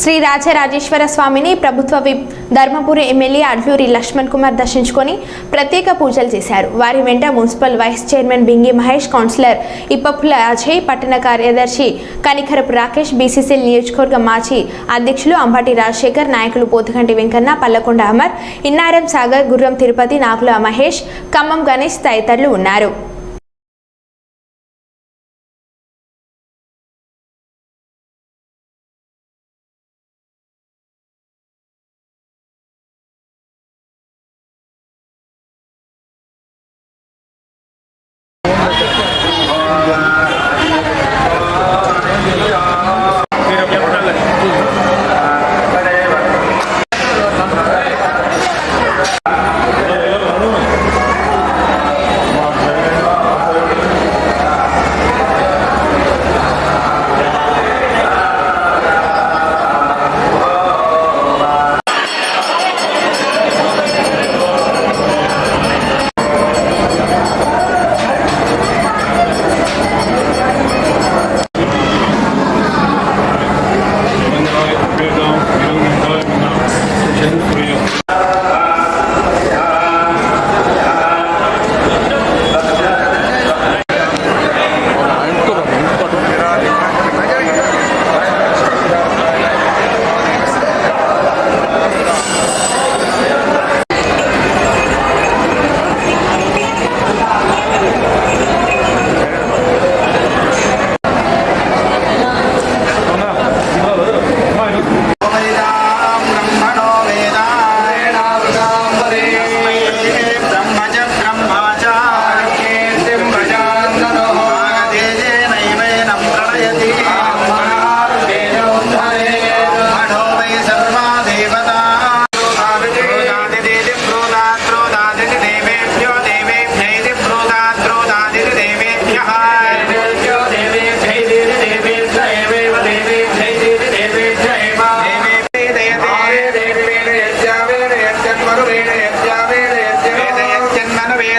శ్రీ రాజరాజేశ్వర స్వామిని ప్రభుత్వ whip Dharmapuri MLA Adluri Laxman Kumar దర్శించుకొని ప్రత్యేక పూజలు చేశారు. వారి వెంట municipal vice chairman Bingi Mahesh councillor Ippapula Ajay పట్టణ కార్యదర్శి కనికరపు రాకేష్ బీసీసీఎల్ నియోజకవర్గ మాజీ అధ్యక్షులు అంబటి రాజశేఖర్ నాయకులు పోతుగంటి వెంకన్న పల్లకొండ అమర్ ఇన్నారం సాగర్ గుర్రం తిరుపతి నాకుల మహేష్ ఖమ్మం గణేష్ తదితరులు ఉన్నారు.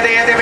de,